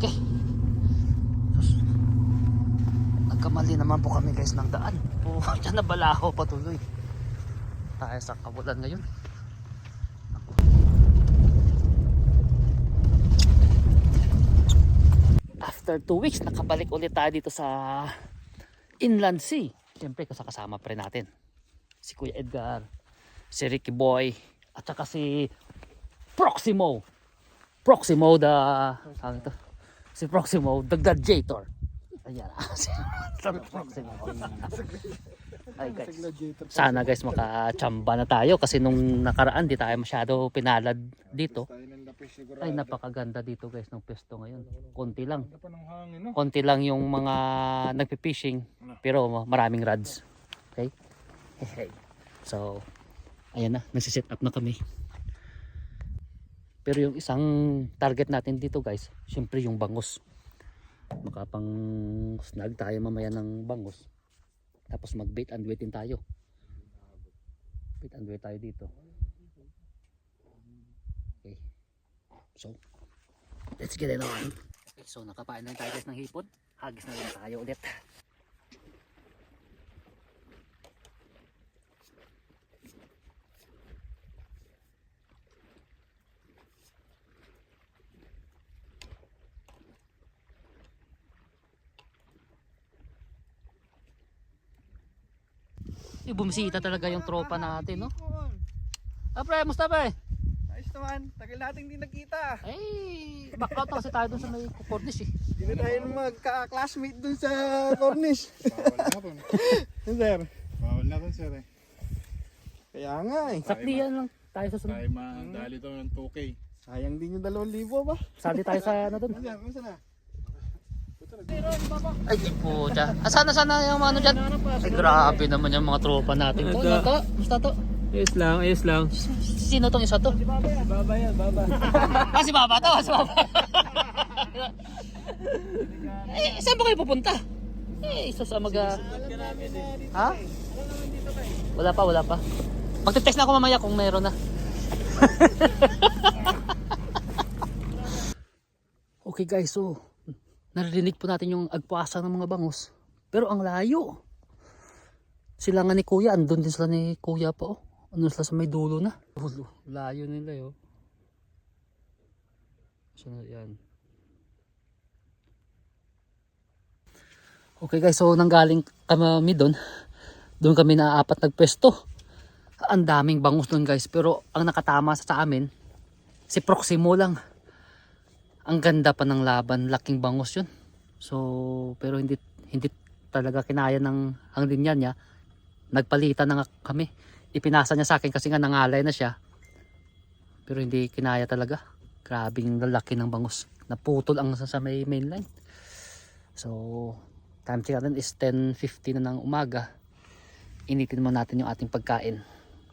Okay. Nagkamali naman po kami guys ng daan. Oh, dyan na balaho patuloy. Tayo sa kabulan ngayon. After 2 weeks, nakabalik ulit tayo dito sa Inland Sea. Siyempre kasama pa rin natin. Si Kuya Edgar, si Ricky Boy, at saka si Proximo. Proximo the... To? Si Proximo, the Gladiator. Ayan. si Proximo. Ay guys. Sana guys makachamba na tayo kasi nung nakaraan di tayo masyado pinalad dito. Ay napakaganda dito guys ng pwesto ngayon. Konti lang. Konti lang yung mga nagpi-fishing pero maraming rods. Okay? So, ayan na, nagsiset up na kami. Pero yung isang target natin dito guys, syempre yung bangus. Makapang snag tayo mamaya ng bangus. Tapos mag bait and wait din tayo. Bait and wait tayo dito. Okay. So, let's get it on. Okay, so nakapain na tayo guys ng hipon. Hagis na rin tayo ulit. Eh, bumisita talaga yung tropa natin, no? Ah, pre, musta pre? Ayos naman, tagal nating di nakita. Eh, back out na kasi tayo dun sa may Cornish eh. Hindi tayo magka-classmate dun sa Cornish. Bawal na ron. sir. Bawal na ron, sir eh. Kaya nga eh. Saklihan lang tayo sa sunod. Tayo madali daw ng 2K. Sayang din yung 2,000 ba? Sali tayo sa ano dun. Sir, kumusta na? Ay, puta. Ah, sana sana yung ano dyan. Ay, grabe naman yung mga tropa natin. Oh, ano to? Musta to? Ayos lang, ayos lang. Sino tong isa to? Baba yan, baba. ah, si Baba to. Si Baba. eh, saan ba kayo pupunta? Eh, isa sa mga... Ha? Wala pa, wala pa. Magte-text na ako mamaya kung meron na. okay guys, so naririnig po natin yung agpasa ng mga bangus. Pero ang layo. Sila nga ni Kuya, andun din sila ni Kuya pa oh. Ano sila sa may dulo na. Dulo. Layo nila yo. So yan. Okay guys, so nanggaling kami doon. Doon kami na apat nagpwesto. Ang daming bangus doon guys. Pero ang nakatama sa amin, si Proximo lang. Ang ganda pa ng laban. Laking bangus yun. So, pero hindi hindi talaga kinaya ng ang linya niya. Nagpalitan na nga kami. Ipinasa niya sa akin kasi nga nangalay na siya. Pero hindi kinaya talaga. Grabing lalaki ng bangus. Naputol ang sa, sa may main line. So, time check natin is 10.50 na ng umaga. Initin mo natin yung ating pagkain.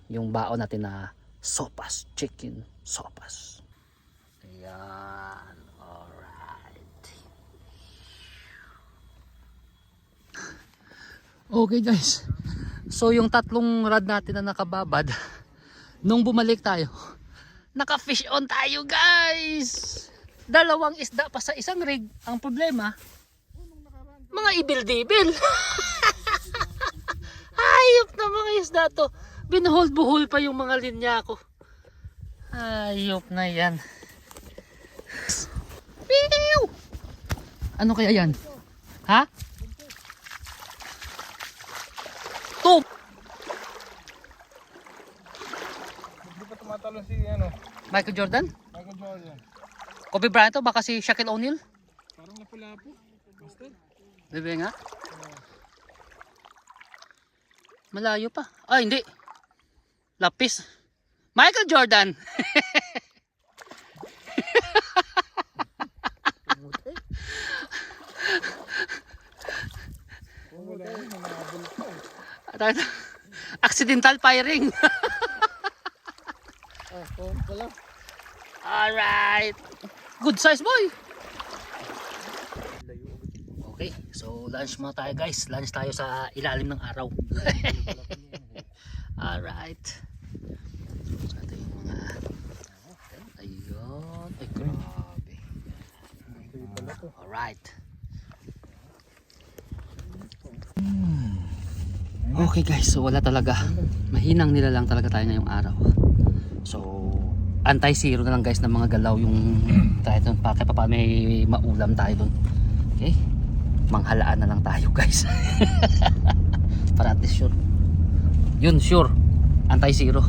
Yung baon natin na sopas. Chicken sopas. Ayan. Alright. Okay guys. So yung tatlong rod natin na nakababad, nung bumalik tayo, naka-fish on tayo guys! Dalawang isda pa sa isang rig. Ang problema, mga ibil-dibil. Hayop na mga isda to. Binuhol-buhol pa yung mga linya ko. Hayop na yan. Ano kaya yan? Ha? Tumatalo si ano, Michael Jordan? Michael Jordan. Kobe Bryant to? Baka si Shaquille O'Neal? Parang napula-po. Basta. Bebe nga. Malayo pa. Ah, hindi. Lapis. Michael Jordan. Eh. Accidental firing. Oh, wala. Alright. Good size boy. Okay, so lunch muna tayo guys. Lunch tayo sa ilalim ng araw. Alright. So ito yung mga... Ayun. Ay grabe. Pala. Alright. Okay guys, so wala talaga. Mahinang nila lang talaga tayo ngayong araw. So, anti-zero na lang guys ng mga galaw yung tayo doon. Para pa may maulam tayo doon. Okay? Manghalaan na lang tayo guys. Para at least sure. Yun, sure. Anti-zero.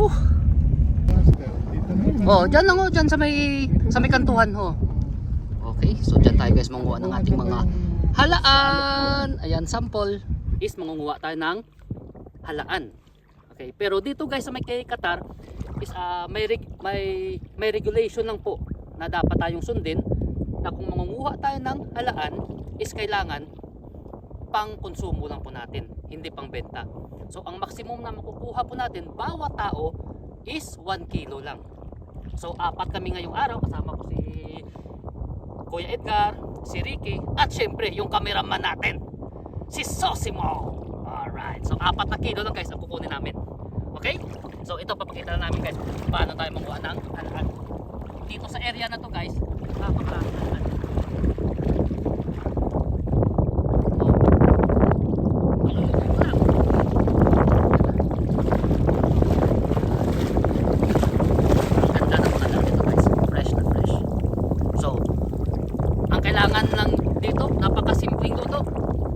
Whew. Oh, dyan lang oh, dyan sa may sa may kantuhan ho. Okay, so dyan tayo guys manguha ng ating mga halaan. Ayan, sample is mangunguha tayo ng halaan. Okay, pero dito guys sa may Qatar is ah, may, may may regulation lang po na dapat tayong sundin na kung mangunguha tayo ng halaan is kailangan pang konsumo lang po natin, hindi pang benta. So ang maximum na makukuha po natin bawat tao is 1 kilo lang. So apat kami ngayong araw kasama ko si Kuya Edgar, si Ricky at syempre yung cameraman natin si Sosimo. Alright. So apat na kilo lang guys ang kukunin namin. Okay? So ito papakita na namin guys paano tayo manguha ng halaan. Dito sa area na to guys, napakalaan. Ganda ng mga dito guys. Fresh na fresh. So, ang kailangan lang dito, napakasimpleng luto.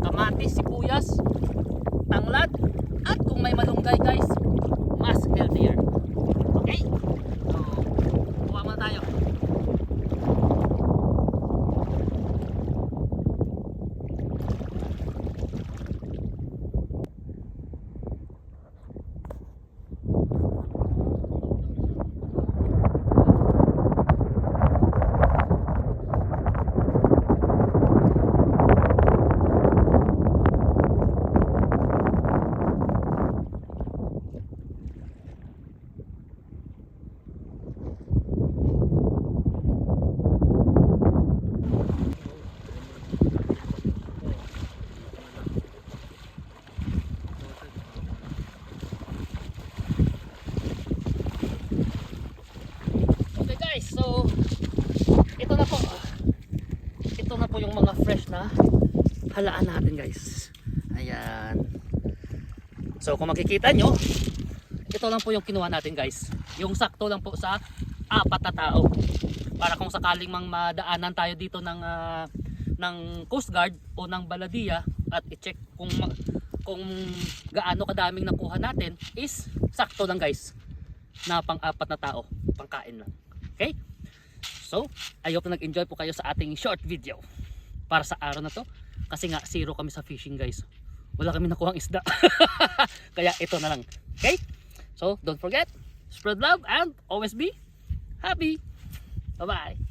Kamatis, sibuyas, tanglad, at kung may malunggay guys, mas healthier. Okay? So, kuha muna tayo. Okay guys, so ito na po. Ito na po yung mga fresh na halaan natin guys. Ayan. So kung makikita nyo, ito lang po yung kinuha natin guys. Yung sakto lang po sa apat na tao. Para kung sakaling mang madaanan tayo dito ng ah, ng Coast Guard o ng Baladia at i-check kung kung gaano kadaming nakuha natin is sakto lang guys na pang-apat na tao, pangkain lang. Okay? So, I hope na nag-enjoy po kayo sa ating short video para sa araw na to. Kasi nga, zero kami sa fishing guys. Wala kami nakuhang isda. Kaya ito na lang. Okay? So, don't forget, spread love and always be happy. Bye-bye.